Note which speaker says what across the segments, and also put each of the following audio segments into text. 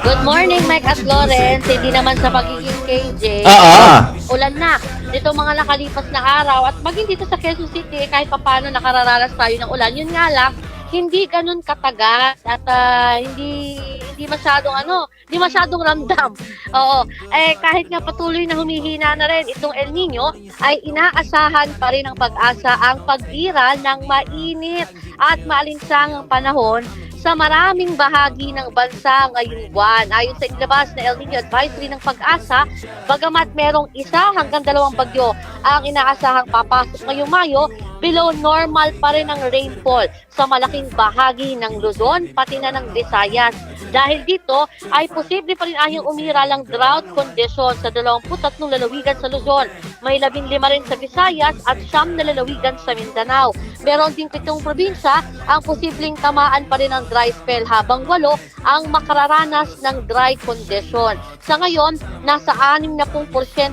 Speaker 1: Good morning, Mike at Lawrence. Hindi naman sa pagiging KJ.
Speaker 2: Ah,
Speaker 1: Ulan na. Dito mga nakalipas na araw at maging dito sa Quezon City, kahit papano nakararanas tayo ng ulan. Yun nga lang, hindi ganun katagal at ah, hindi hindi masyadong ano, hindi masyadong ramdam. Oo. Eh kahit nga patuloy na humihina na rin itong El Nino, ay inaasahan pa rin ng pag-asa ang pagbira ng mainit at maalinsangang panahon sa maraming bahagi ng bansa ngayong buwan. Ayon sa inilabas na El Nino Advisory ng pag-asa, bagamat merong isa hanggang dalawang bagyo ang inaasahang papasok ngayong Mayo, below normal pa rin ang rainfall sa malaking bahagi ng Luzon, pati na ng Visayas. Dahil dito, ay posible pa rin ayong umira lang drought condition sa 23 lalawigan sa Luzon. May 15 rin sa Visayas at siyam na lalawigan sa Mindanao. Meron ding pitong probinsya ang posibleng tamaan pa rin ng dry spell habang walo ang makararanas ng dry condition. Sa ngayon, nasa 60%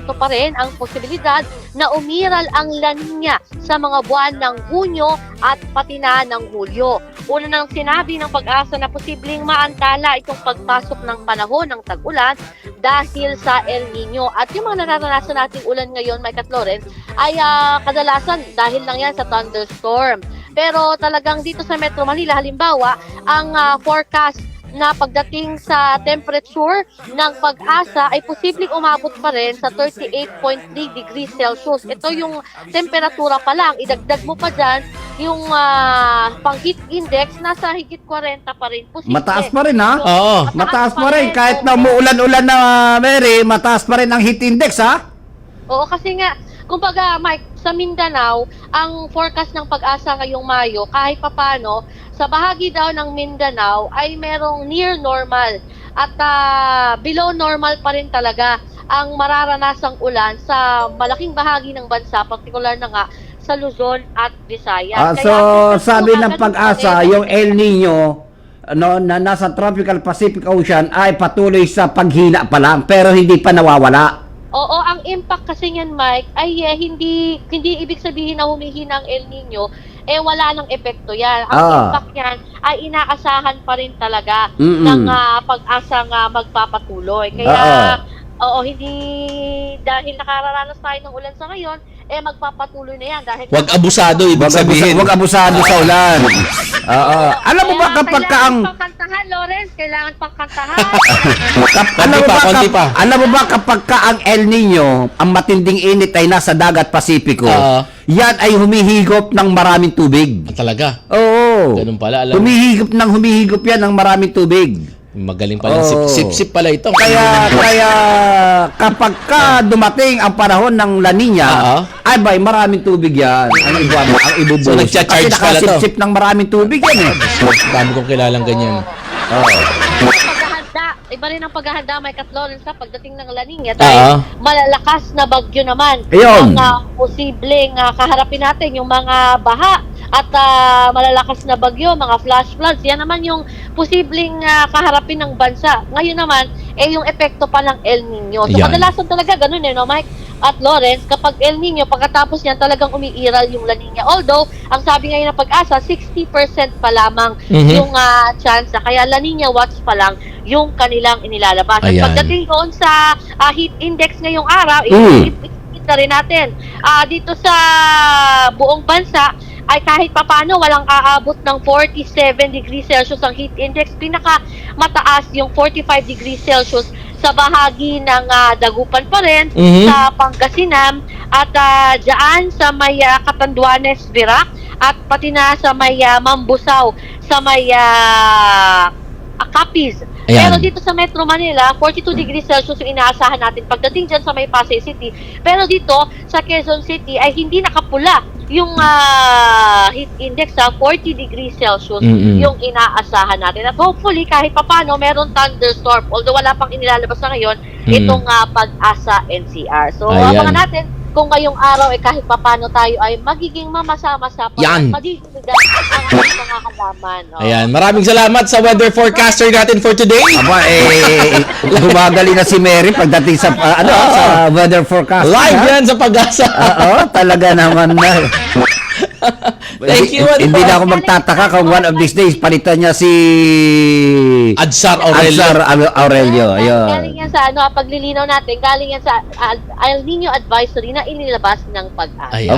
Speaker 1: pa rin ang posibilidad na umiral ang La sa mga buwan ng Hunyo at pati na ng Hulyo. Una nang sinabi ng pag-asa na posibleng maantala itong pagpasok ng panahon ng tag-ulan dahil sa El Nino. At yung mga nararanasan nating ulan ngayon, at Lawrence, ay ah, kadalasan dahil lang yan sa thunderstorm. Pero talagang dito sa Metro Manila, halimbawa, ang ah, forecast na pagdating sa temperature ng pag-asa ay posibleng umabot pa rin sa 38.3 degrees Celsius. Ito yung temperatura pa lang. Idagdag mo pa dyan yung ah, pang heat index, nasa higit 40 pa rin. Posible.
Speaker 2: mataas pa rin ha?
Speaker 3: Oo.
Speaker 2: Mataas pa rin. Kahit na umuulan-ulan na, Mary, mataas pa rin ang heat index ha?
Speaker 1: Oo, kasi nga, kumbaga, Mike, sa Mindanao, ang forecast ng pag-asa ngayong Mayo, kahit papano, sa bahagi daw ng Mindanao ay merong near normal at ah, below normal pa rin talaga ang mararanasang ulan sa malaking bahagi ng bansa, partikular na nga sa Luzon at Visayas.
Speaker 2: Ah,
Speaker 1: Kaya
Speaker 2: so, sabi ng
Speaker 1: pa
Speaker 2: pag-asa, yung El Nino no, na nasa tropical Pacific Ocean ay patuloy sa paghina pa lang pero hindi pa nawawala.
Speaker 1: Oo, ang impact kasi niyan, Mike, ay eh, hindi hindi ibig sabihin na humihina ang El Nino, eh wala nang epekto yan. Ang
Speaker 2: Ah.
Speaker 1: impact niyan ay inaasahan pa rin talaga
Speaker 2: Mm-mm.
Speaker 1: ng ah, pag-asa nga magpapatuloy. Kaya, oo, hindi dahil nakararanas tayo ng ulan sa ngayon, eh magpapatuloy na yan. Dahil
Speaker 3: Wag abusado, ibig
Speaker 2: Wag
Speaker 3: sabihin.
Speaker 2: wag abusado sa ulan. Oo. Alam mo ba kapag ka ang
Speaker 1: Kailangan pang kantahan, Lawrence. Kailangan pang kantahan.
Speaker 2: Kap- alam mo
Speaker 3: pa,
Speaker 2: ba,
Speaker 3: konti
Speaker 2: kap-
Speaker 3: pa.
Speaker 2: alam mo ba kapag ka ang El Nino, ang matinding init ay nasa dagat Pasipiko,
Speaker 3: Oo.
Speaker 2: yan ay humihigop ng maraming tubig.
Speaker 3: Ah, Talaga.
Speaker 2: Oo.
Speaker 3: Ganun pala, alam mo.
Speaker 2: Humihigop ng humihigop yan ng maraming tubig.
Speaker 3: Magaling pala.
Speaker 2: Oo.
Speaker 3: Sip, sip, sip pala ito.
Speaker 2: Kaya kaya kapag ka dumating ang panahon ng La Nina,
Speaker 3: Oo.
Speaker 2: ay bay maraming tubig yan. Ang iba ang ibubuhos.
Speaker 3: So, nagcha-charge
Speaker 2: Kasi
Speaker 3: pala to.
Speaker 2: nakasip-sip ng maraming tubig yan eh.
Speaker 3: Dami kong kilalang ganyan.
Speaker 2: Oo.
Speaker 1: paghahanda, iba rin ang paghahanda may Lawrence sa pagdating ng La Nina dahil
Speaker 3: Oo.
Speaker 1: malalakas na bagyo naman
Speaker 2: Ayun.
Speaker 1: ang ah, posibleng ah, kaharapin natin yung mga baha at ah, malalakas na bagyo, mga flash floods. Yan naman yung posibleng ah, kaharapin ng bansa. Ngayon naman, eh yung epekto pa ng El Nino. So
Speaker 3: Yan.
Speaker 1: kadalasan talaga ganun eh, no Mike? At Lawrence, kapag El Nino, pagkatapos niyan talagang umiiral yung La Nina. Although, ang sabi ngayon ng pag-asa, 60% pa lamang
Speaker 3: Mhm.
Speaker 1: yung ah, chance. Kaya La Nina watch pa lang yung kanilang inilalabas. At
Speaker 3: Ayan.
Speaker 1: pagdating doon sa ah, heat index ngayong araw,
Speaker 2: Mm.
Speaker 1: i- na rin natin. Ah, dito sa buong bansa, ay kahit papano walang aabot ng 47 degrees Celsius ang heat index. Pinaka mataas yung 45 degrees Celsius sa bahagi ng ah, Dagupan pa rin,
Speaker 3: Mhm.
Speaker 1: sa Pangasinan, at ah, dyan sa may ah, Catanduanes, Virac, at pati na sa may ah, Mambusaw, sa may ah, Capiz.
Speaker 3: Ayan.
Speaker 1: Pero dito sa Metro Manila, 42 degrees Celsius yung inaasahan natin pagdating dyan sa may Pasay City. Pero dito, sa Quezon City, ay hindi nakapula yung ah, heat index sa 40 degrees Celsius
Speaker 3: Mm-mm.
Speaker 1: yung inaasahan natin. At hopefully, kahit papano, meron thunderstorm. Although wala pang inilalabas na ngayon,
Speaker 3: Mm.
Speaker 1: itong ah, pag-asa NCR. So, abangan natin kung ngayong araw eh kahit papano tayo ay magiging mamasa-masa pa
Speaker 3: Yan.
Speaker 1: magigiligan ang ating mga halaman. Oh.
Speaker 3: Ayan. Maraming salamat sa weather forecaster natin for today.
Speaker 2: Aba, eh, gumagali na si Mary pagdating sa, ah, ano, sa weather forecast.
Speaker 3: Live yan sa pag-asa.
Speaker 2: Oo, talaga naman na.
Speaker 3: Thank you.
Speaker 2: Hindi, hindi na ako magtataka kung one of these days palitan niya si
Speaker 3: Adsar Aurelio.
Speaker 2: Ansar Au- Aurelio. Ayun.
Speaker 1: Galing yan sa ano, paglilinaw natin, galing yan sa uh, El Nino Advisory na inilabas ng pag-asa.
Speaker 3: Ayan.